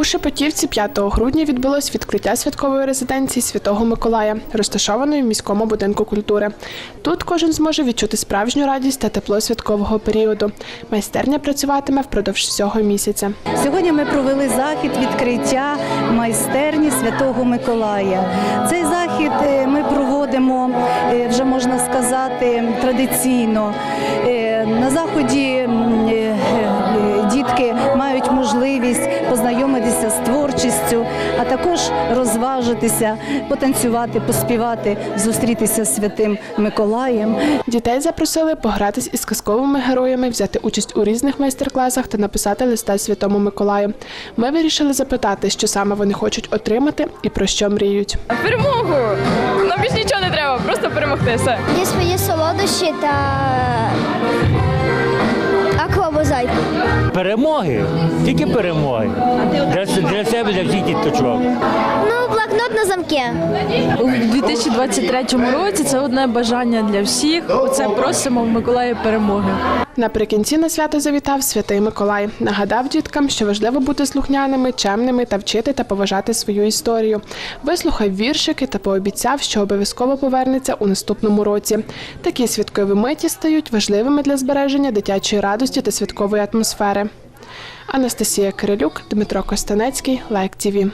У Шепетівці 5 грудня відбулось відкриття святкової резиденції Святого Миколая, розташованої в міському будинку культури. Тут кожен зможе відчути справжню радість та тепло святкового періоду. Майстерня працюватиме впродовж всього місяця. Сьогодні ми провели захід відкриття майстерні Святого Миколая. Цей захід е, ми проводимо е, вже можна сказати традиційно. Е, На заході творчістю, а також розважитися, потанцювати, поспівати, зустрітися з святим Миколаєм. Дітей запросили погратись із казковими героями, взяти участь у різних майстер-класах та написати листа Святому Миколаю. Ми вирішили запитати, що саме вони хочуть отримати і про що мріють. Перемогу! Нам більш нічого не треба, просто перемогти все. Є свої солодощі та аквабозайку. Перемоги, тільки перемоги. Для, для себе, для всіх діточок. Ну, блокнот на замки. У 2023 році це одне бажання для всіх. Оце просимо в Миколаї перемоги. Наприкінці на свято завітав святий Миколай. Нагадав діткам, що важливо бути слухняними, чемними та вчити та поважати свою історію. Вислухав віршики та пообіцяв, що обов'язково повернеться у наступному році. Такі святкові миті стають важливими для збереження дитячої радості та святкової атмосфери. Анастасія Кирилюк, Дмитро Костанецький, Лайк ТІВІ.